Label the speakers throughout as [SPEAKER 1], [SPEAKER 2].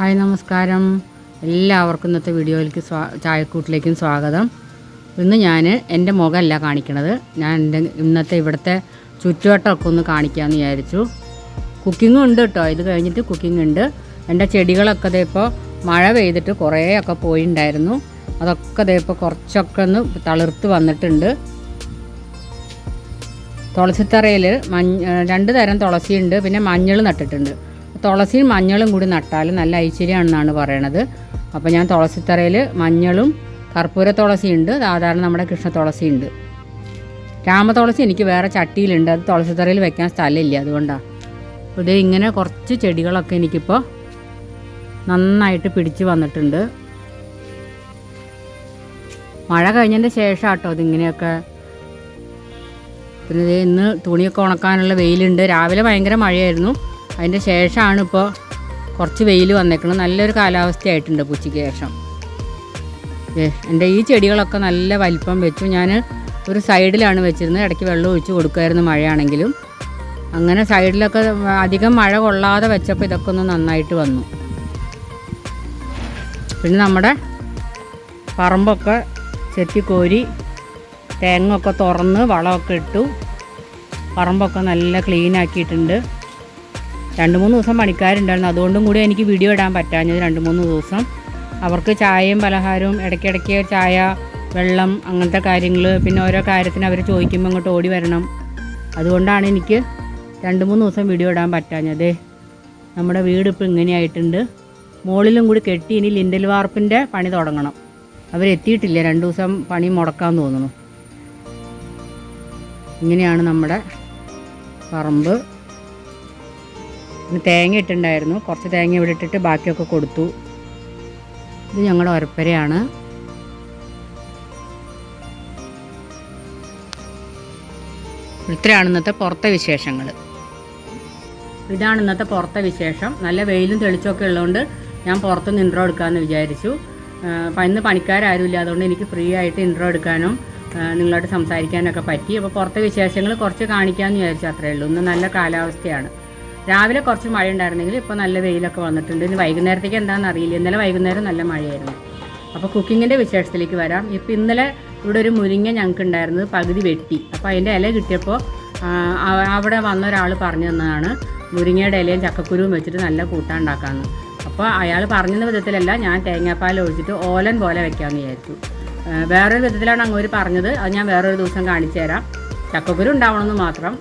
[SPEAKER 1] Hi നമസ്കാരം. എല്ലാവർക്കും ഇന്നത്തെ വീഡിയോയിലേക്ക് സ്വാ ചായക്കൂട്ടിലേക്കും സ്വാഗതം. ഇന്ന് ഞാൻ എന്റെ മുഖമല്ല കാണിക്കണത്. ഞാൻ എന്റെ ഇന്നത്തെ ഇവിടുത്തെ ചുറ്റുവട്ടമൊക്കെ ഒന്ന് കാണിക്കാമെന്ന് വിചാരിച്ചു. കുക്കിങ്ങും ഉണ്ട് കേട്ടോ ഇത് കഴിഞ്ഞിട്ട് കുക്കിംഗ് ഉണ്ട്. എന്റെ ചെടികളൊക്കെ ദേ ഇപ്പോൾ മഴ പെയ്തിട്ട് കുറേയൊക്കെ പോയിണ്ടായിരുന്നു. അതൊക്കെ ദേ ഇപ്പോൾ കുറച്ചൊക്കെ ഒന്ന് തളിർത്ത് വന്നിട്ടുണ്ട്. തുളസിത്തറയിൽ മഞ്ഞ രണ്ട് തരം തുളസിയുണ്ട്. പിന്നെ മഞ്ഞൾ നട്ടിട്ടുണ്ട്. തുളസിയും മഞ്ഞളും കൂടി നട്ടാൽ നല്ല ഐശ്വര്യമാണെന്നാണ് പറയണത്. അപ്പോൾ ഞാൻ തുളസിത്തറയിൽ മഞ്ഞളും കർപ്പൂര തുളസിയുണ്ട്. സാധാരണ നമ്മുടെ കൃഷ്ണ തുളസിയുണ്ട്. രാമതുളസി എനിക്ക് വേറെ ചട്ടിയിലുണ്ട്. അത് തുളസിത്തറയിൽ വെക്കാൻ സ്ഥലമില്ല. അതുകൊണ്ടാണ് ഇത് ഇങ്ങനെ കുറച്ച് ചെടികളൊക്കെ എനിക്കിപ്പോൾ നന്നായിട്ട് പിടിച്ച് വന്നിട്ടുണ്ട്. മഴ കഴിഞ്ഞതിന്റെ ശേഷം കേട്ടോ അതിങ്ങനെയൊക്കെ പിന്നെ ഇന്ന് തുണിയൊക്കെ ഉണക്കാനുള്ള വെയിലുണ്ട്. രാവിലെ ഭയങ്കര മഴയായിരുന്നു. അതിന്റെ ശേഷമാണ് ഇപ്പോൾ കുറച്ച് വെയിൽ വന്നേക്കുന്നത് നല്ലൊരു കാലാവസ്ഥയായിട്ടുണ്ട് ഉച്ചയ്ക്ക് ശേഷം. എന്റെ ഈ ചെടികളൊക്കെ നല്ല വലിപ്പം വെച്ചു. ഞാൻ ഒരു സൈഡിലാണ് വെച്ചിരുന്നത്. ഇടയ്ക്ക് വെള്ളം ഒഴിച്ച് കൊടുക്കുമായിരുന്നു മഴയാണെങ്കിലും. അങ്ങനെ സൈഡിലൊക്കെ അധികം മഴ കൊള്ളാതെ വെച്ചപ്പോൾ ഇതൊക്കെ ഒന്ന് നന്നായിട്ട് വന്നു. പിന്നെ നമ്മുടെ പറമ്പൊക്കെ ചെത്തിക്കോരി തേങ്ങൊക്കെ തുറന്ന് വളമൊക്കെ ഇട്ടു. പറമ്പൊക്കെ നല്ല ക്ലീൻ ആക്കിയിട്ടുണ്ട് രണ്ട് മൂന്ന് ദിവസം പണിക്കാരുണ്ടായിരുന്നു. അതുകൊണ്ടും കൂടി എനിക്ക് വീഡിയോ ഇടാൻ പറ്റാഞ്ഞത് രണ്ട് മൂന്ന് ദിവസം. അവർക്ക് ചായയും പലഹാരവും ഇടയ്ക്കിടയ്ക്ക് ചായ വെള്ളം അങ്ങനത്തെ കാര്യങ്ങൾ പിന്നെ ഓരോ കാര്യത്തിന് അവർ ചോദിക്കുമ്പോൾ ഇങ്ങോട്ട് ഓടി വരണം. അതുകൊണ്ടാണ് എനിക്ക് രണ്ട് മൂന്ന് ദിവസം വീഡിയോ ഇടാൻ പറ്റാഞ്ഞത്. നമ്മുടെ വീട് ഇപ്പോൾ ഇങ്ങനെയായിട്ടുണ്ട്. മുകളിലും കൂടി കെട്ടി ഇനി ലിൻഡൽ വാർപ്പിന്റെ പണി തുടങ്ങണം. അവരെത്തിയിട്ടില്ല രണ്ട് ദിവസം പണി മുടക്കാൻ തോന്നുന്നു. ഇങ്ങനെയാണ് നമ്മുടെ പറമ്പ്. പിന്നെ തേങ്ങ ഇട്ടുണ്ടായിരുന്നു കുറച്ച് തേങ്ങ ഇവിടെ ഇട്ടിട്ട് ബാക്കിയൊക്കെ കൊടുത്തു. ഇത് ഞങ്ങളുടെ ഒരപ്പരയാണ്. ഇത്രയാണ് ഇന്നത്തെ പുറത്തെ വിശേഷങ്ങൾ. ഇതാണ് ഇന്നത്തെ പുറത്തെ വിശേഷം. നല്ല വെയിലും തെളിച്ചൊക്കെ ഉള്ളതുകൊണ്ട് ഞാൻ പുറത്തുനിന്ന് ഇൻട്രോ എടുക്കാമെന്ന് വിചാരിച്ചു. ഇന്ന് പണിക്കാരും ഇല്ല അതുകൊണ്ട് എനിക്ക് ഫ്രീ ആയിട്ട് ഇൻട്രോ എടുക്കാനും നിങ്ങളോട് സംസാരിക്കാനൊക്കെ പറ്റി. അപ്പോൾ പുറത്തെ വിശേഷങ്ങൾ കുറച്ച് കാണിക്കാമെന്ന് വിചാരിച്ചു. അത്രയേ ഉള്ളൂ. ഇന്ന് നല്ല കാലാവസ്ഥയാണ്. രാവിലെ കുറച്ച് മഴ ഉണ്ടായിരുന്നെങ്കിൽ ഇപ്പോൾ നല്ല വെയിലൊക്കെ വന്നിട്ടുണ്ട്. ഇനി വൈകുന്നേരത്തേക്ക് എന്താണെന്ന് അറിയില്ല. ഇന്നലെ വൈകുന്നേരം നല്ല മഴയായിരുന്നു. അപ്പോൾ കുക്കിങ്ങിന്റെ വിശേഷത്തിലേക്ക് വരാം. ഇപ്പോൾ ഇന്നലെ ഇവിടെ ഒരു മുരിങ്ങ ഞങ്ങൾക്ക് ഉണ്ടായിരുന്നത് പകുതി വെട്ടി. അപ്പോൾ അതിന്റെ ഇല കിട്ടിയപ്പോൾ അവിടെ വന്ന ഒരാൾ പറഞ്ഞു തന്നതാണ് മുരിങ്ങയുടെ ഇലയും ചക്കക്കുരുവും വെച്ചിട്ട് നല്ല കൂട്ടാൻ ഉണ്ടാക്കാമെന്ന് അപ്പോൾ അയാൾ പറഞ്ഞ വിധത്തിലല്ല ഞാൻ തേങ്ങാപ്പാൽ ഒഴിച്ചിട്ട് ഓലൻ പോലെ വെക്കാമെന്ന് വിചാരിച്ചു. വേറൊരു വിധത്തിലാണ് അങ്ങോട്ട് പറഞ്ഞത്. അത് ഞാൻ വേറൊരു ദിവസം കാണിച്ചു തരാം ചക്കക്കുരു ഉണ്ടാവണമെന്ന് മാത്രം.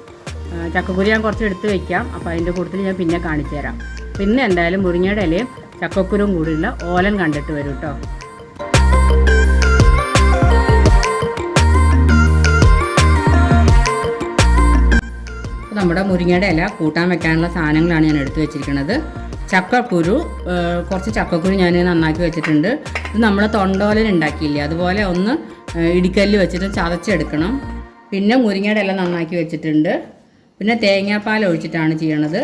[SPEAKER 1] ചക്കക്കുരു ഞാൻ കുറച്ച് എടുത്ത് വെക്കാം. അപ്പോൾ അതിന്റെ കൂട്ടത്തിൽ ഞാൻ പിന്നെ കാണിച്ചു തരാം. പിന്നെ എന്തായാലും മുരിങ്ങയുടെ ഇലയും ചക്കക്കുരും കൂടിയുള്ള ഓലൻ കണ്ടിട്ട് വരും കേട്ടോ നമ്മുടെ മുരിങ്ങയുടെ ഇല കൂട്ടാൻ വെക്കാനുള്ള സാധനങ്ങളാണ് ഞാൻ എടുത്തു വെച്ചിരിക്കുന്നത്. ചക്കക്കുരു കുറച്ച് ചക്കക്കുരു ഞാൻ നന്നാക്കി വെച്ചിട്ടുണ്ട്. ഇത് നമ്മൾ തൊണ്ടോലൻ ഉണ്ടാക്കിയില്ലേ? അതുപോലെ ഒന്ന് ഇടിക്കല്ല് വെച്ചിട്ട് ചതച്ചെടുക്കണം. പിന്നെ മുരിങ്ങയുടെ ഇല നന്നാക്കി വെച്ചിട്ടുണ്ട്. പിന്നെ തേങ്ങാപ്പാൽ ഒഴിച്ചിട്ടാണ് ചെയ്യണത്.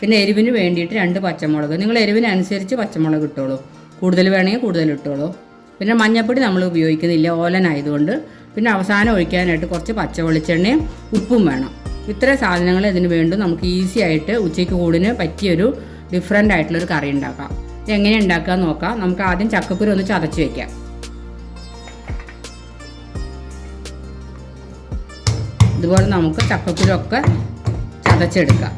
[SPEAKER 1] പിന്നെ എരിവിന് വേണ്ടിയിട്ട് രണ്ട് പച്ചമുളക്. നിങ്ങൾ എരിവിനനുസരിച്ച് പച്ചമുളക് ഇട്ടോളൂ. കൂടുതൽ വേണമെങ്കിൽ കൂടുതൽ ഇട്ടോളൂ. പിന്നെ മഞ്ഞപ്പൊടി നമ്മൾ ഉപയോഗിക്കുന്നില്ല ഓലനായതുകൊണ്ട്. പിന്നെ അവസാനം ഒഴിക്കാനായിട്ട് കുറച്ച് പച്ച വെളിച്ചെണ്ണയും ഉപ്പും വേണം. ഇത്രയും സാധനങ്ങൾ ഇതിന് വേണ്ടി നമുക്ക് ഈസി ആയിട്ട് ഉച്ചയ്ക്ക് കൂടിന് പറ്റിയൊരു ഡിഫറെന്റ് ആയിട്ടുള്ളൊരു കറി ഉണ്ടാക്കാം. എങ്ങനെ ഉണ്ടാക്കുക നോക്കാം. നമുക്ക് ആദ്യം ചക്കക്കുരു ഒന്ന് ചതച്ച് വെക്കാം. ഇതുപോലെ നമുക്ക് ചക്കക്കുരൊക്കെ ചതച്ചെടുക്കാം.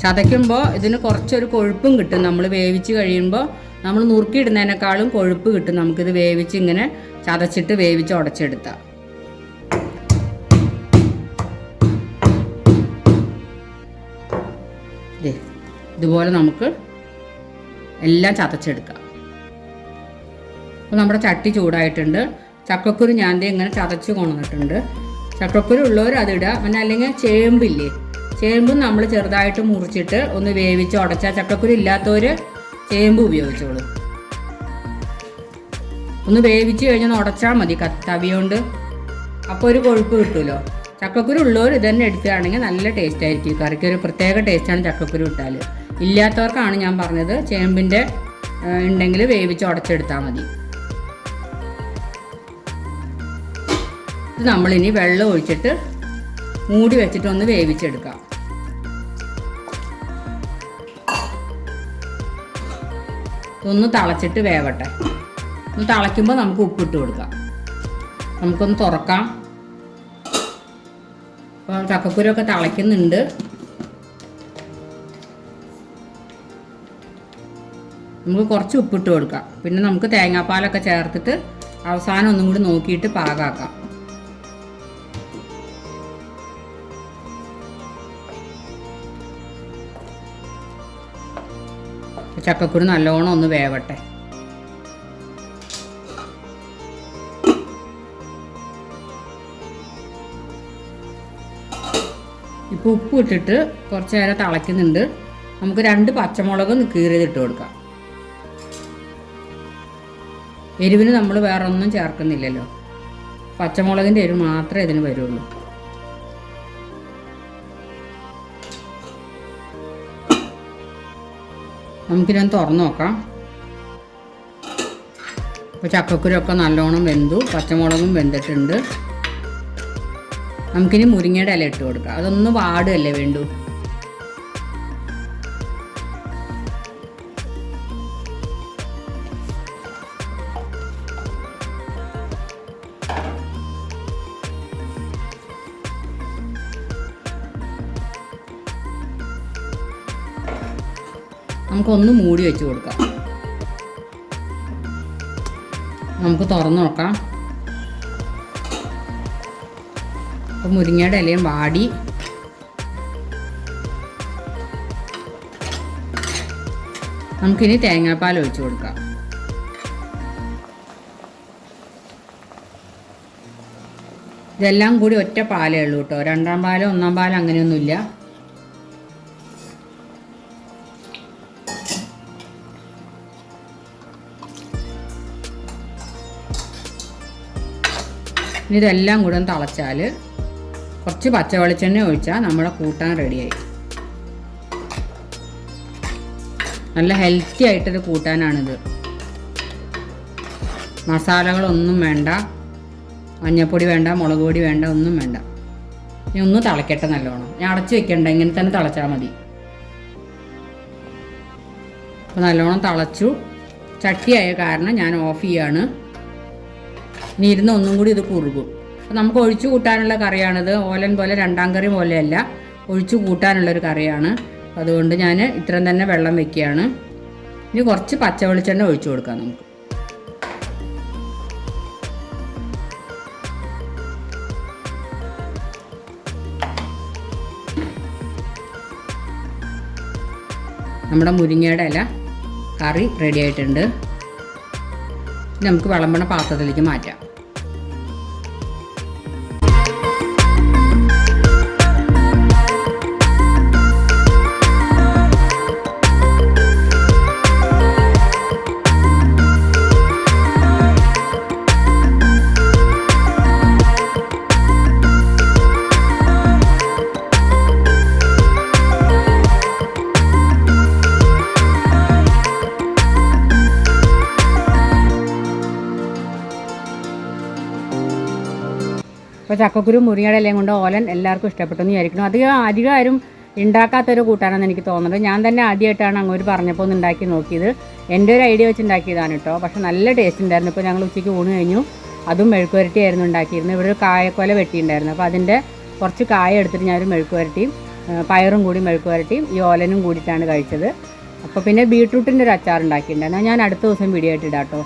[SPEAKER 1] ചതയ്ക്കുമ്പോൾ ഇതിന് കുറച്ചൊരു കൊഴുപ്പും കിട്ടും. നമ്മൾ വേവിച്ച് കഴിയുമ്പോൾ നമ്മൾ നുറുക്കിയിടുന്നതിനേക്കാളും കൊഴുപ്പ് കിട്ടും. നമുക്കിത് വേവിച്ച് ഇങ്ങനെ ചതച്ചിട്ട് വേവിച്ച് ഉടച്ചെടുത്താം. ഇതുപോലെ നമുക്ക് എല്ലാം ചതച്ചെടുക്കാം. അപ്പോൾ നമ്മുടെ ചട്ടി ചൂടായിട്ടുണ്ട്. ചക്കക്കുരു ഞാൻ ഇങ്ങനെ ചതച്ച് കൊണ്ടുവന്നിട്ടുണ്ട്. ചക്കക്കുരു ഉള്ളവർ അതിടുക പിന്നെ അല്ലെങ്കിൽ ചേമ്പില്ലേ? ചേമ്പും നമ്മൾ ചെറുതായിട്ട് മുറിച്ചിട്ട് ഒന്ന് വേവിച്ച് ഉടച്ചാൽ ചക്കക്കുരു ഇല്ലാത്തവർ ചേമ്പ് ഉപയോഗിച്ചോളൂ. ഒന്ന് വേവിച്ച് കഴിഞ്ഞാൽ ഉടച്ചാൽ മതി തവി അപ്പോൾ ഒരു കൊഴുപ്പ് കിട്ടുമല്ലോ ചക്കക്കുരു ഉള്ളവർ ഇതന്നെ എടുക്കുകയാണെങ്കിൽ നല്ല ടേസ്റ്റ് ആയിരിക്കും. കറിക്ക് ഒരു പ്രത്യേക ടേസ്റ്റാണ് ചക്കക്കുരു ഇട്ടാൽ. ഇല്ലാത്തവർക്കാണ് ഞാൻ പറഞ്ഞത് ചേമ്പിന്റെ ഉണ്ടെങ്കിൽ വേവിച്ച് ഉടച്ചെടുത്താൽ മതി. ഇത് നമ്മളിനി വെള്ളം ഒഴിച്ചിട്ട് മൂടി വെച്ചിട്ട് ഒന്ന് വേവിച്ചെടുക്കാം. ഒന്ന് തിളച്ചിട്ട് വേവട്ടെ. ഒന്ന് തിളയ്ക്കുമ്പോൾ നമുക്ക് ഉപ്പിട്ട് കൊടുക്കാം. നമുക്കൊന്ന് തുറക്കാം. അപ്പോൾ ചക്കക്കുരൊക്കെ തിളയ്ക്കുന്നുണ്ട്. നമുക്ക് കുറച്ച് ഉപ്പിട്ട് കൊടുക്കാം. പിന്നെ നമുക്ക് തേങ്ങാപ്പാലൊക്കെ ചേർത്തിട്ട് അവസാനം ഒന്നും കൂടി നോക്കിയിട്ട് പാകാക്കാം ചക്കക്കുരു നല്ലോണം ഒന്ന് വേവട്ടെ. ഇപ്പൊ ഉപ്പ് ഇട്ടിട്ട് കുറച്ച് നേരം തിളയ്ക്കുന്നുണ്ട്. നമുക്ക് രണ്ട് പച്ചമുളക് കീറിയതിട്ട് കൊടുക്കാം. എരിവിന് നമ്മൾ വേറൊന്നും ചേർക്കുന്നില്ലല്ലോ. പച്ചമുളകിന്റെ എരിവ് മാത്രമേ ഇതിന് വരുള്ളൂ. നമുക്കിതൊന്ന് തുറന്നു നോക്കാം. ഇപ്പോൾ ചക്കക്കുരൊക്കെ നല്ലോണം വെന്തു പച്ചമുളകും വെന്തിട്ടുണ്ട്. നമുക്കിനി മുരിങ്ങയുടെ ഇല ഇട്ട് കൊടുക്കാം. അതൊന്ന് വാടുകയല്ലേ വേണ്ടു? നമുക്കൊന്ന് മൂടി വെച്ച് കൊടുക്കാം. നമുക്ക് തുറന്നു നോക്കാം. അപ്പോൾ മുരിങ്ങയുടെ ഇലയും വാടി. നമുക്കിനി തേങ്ങാപ്പാൽ ഒഴിച്ചു കൊടുക്കാം. ഇതെല്ലാം കൂടി ഒറ്റ പാലേ ഉള്ളൂ കേട്ടോ. രണ്ടാം പാലോ ഒന്നാം പാലോ അങ്ങനെയൊന്നുമില്ല. ഇനി ഇതെല്ലാം കൂടെ ഒന്ന് തിളച്ചാൽ കുറച്ച് പച്ച വെളിച്ചെണ്ണ ഒഴിച്ചാൽ നമ്മുടെ കൂട്ടാൻ റെഡിയായി. നല്ല ഹെൽത്തി ആയിട്ടൊരു കൂട്ടാനാണിത്. മസാലകളൊന്നും വേണ്ട മഞ്ഞപ്പൊടി വേണ്ട മുളക് പൊടി വേണ്ട ഒന്നും വേണ്ട. ഇനി ഒന്ന് തിളക്കട്ടെ നല്ലോണം. ഞാൻ അടച്ചു വെക്കണ്ട ഇങ്ങനെ തന്നെ തിളച്ചാൽ മതി. അപ്പോൾ നല്ലോണം തിളച്ചു. ചട്ടിയായ കാരണം ഞാൻ ഓഫ് ചെയ്യാണ്. ഇനി ഇരുന്ന് ഒന്നും കൂടി ഇത് കുറുകും. അപ്പോൾ നമുക്ക് ഒഴിച്ചു കൂട്ടാനുള്ള കറിയാണിത്. ഓലൻ പോലെ രണ്ടാം കറി പോലെയല്ല. ഒഴിച്ചു കൂട്ടാനുള്ളൊരു കറിയാണ്. അതുകൊണ്ട് ഞാൻ ഇത്രയും തന്നെ വെള്ളം വെക്കുകയാണ്. ഇനി കുറച്ച് പച്ച വെളിച്ചെണ്ണ ഒഴിച്ചു കൊടുക്കാം നമുക്ക്. നമ്മുടെ മുരിങ്ങയുടെ ഇല കറി റെഡി ആയിട്ടുണ്ട്. നമുക്ക് വിളമ്പണ പാത്രത്തിലേക്ക് മാറ്റാം. അപ്പോൾ ചക്കക്കുരു മുരിങ്ങയുടെ ഇലയും കൊണ്ട് ഓലൻ എല്ലാവർക്കും ഇഷ്ടപ്പെട്ടു എന്ന് വിചാരിക്കുന്നു. അധികം അധികം ആരും ഉണ്ടാക്കാത്തൊരു കൂട്ടാണെന്ന് എനിക്ക് തോന്നുന്നത് ഞാൻ തന്നെ ആദ്യമായിട്ടാണ് അങ്ങോട്ട് പറഞ്ഞപ്പോൾ ഒന്ന് ഉണ്ടാക്കി നോക്കിയത്. എന്റെ ഒരു ഐഡിയ വെച്ച് ഉണ്ടാക്കിയതാണ് കേട്ടോ. പക്ഷെ നല്ല ടേസ്റ്റ് ഉണ്ടായിരുന്നു ഇപ്പോൾ ഞങ്ങൾ ഉച്ചയ്ക്ക് ഊണ് കഴിഞ്ഞു. അതും മെഴുക്കുവരട്ടി ആയിരുന്നു ഉണ്ടാക്കിയിരുന്നത് ഇവിടെ ഒരു കായക്കൊല വെട്ടിയിട്ടുണ്ടായിരുന്നു അപ്പോൾ അതിന്റെ കുറച്ച് കായ എടുത്തിട്ട് ഞാനൊരു മെഴുക്കുവരട്ടിയും പയറും കൂടി മെഴുക്കുവരട്ടിയും ഈ ഓലനും കൂടിയിട്ടാണ് കഴിച്ചത്. അപ്പോൾ പിന്നെ ബീട്രൂട്ടിന്റെ ഒരു അച്ചാർ ഉണ്ടാക്കിയിട്ടുണ്ടായിരുന്നു ഞാൻ അടുത്ത ദിവസം വീഡിയോ ആയിട്ട് ഇടാം കേട്ടോ.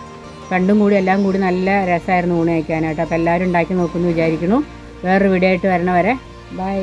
[SPEAKER 1] രണ്ടും കൂടി എല്ലാം കൂടി നല്ല രസമായിരുന്നു ഊണ് കഴിക്കാനായിട്ട്. അപ്പോൾ എല്ലാവരും ഉണ്ടാക്കി നോക്കുമെന്ന് വിചാരിക്കുന്നു. വേറൊരു വീഡിയോ ആയിട്ട് വരണവരെ. ബൈ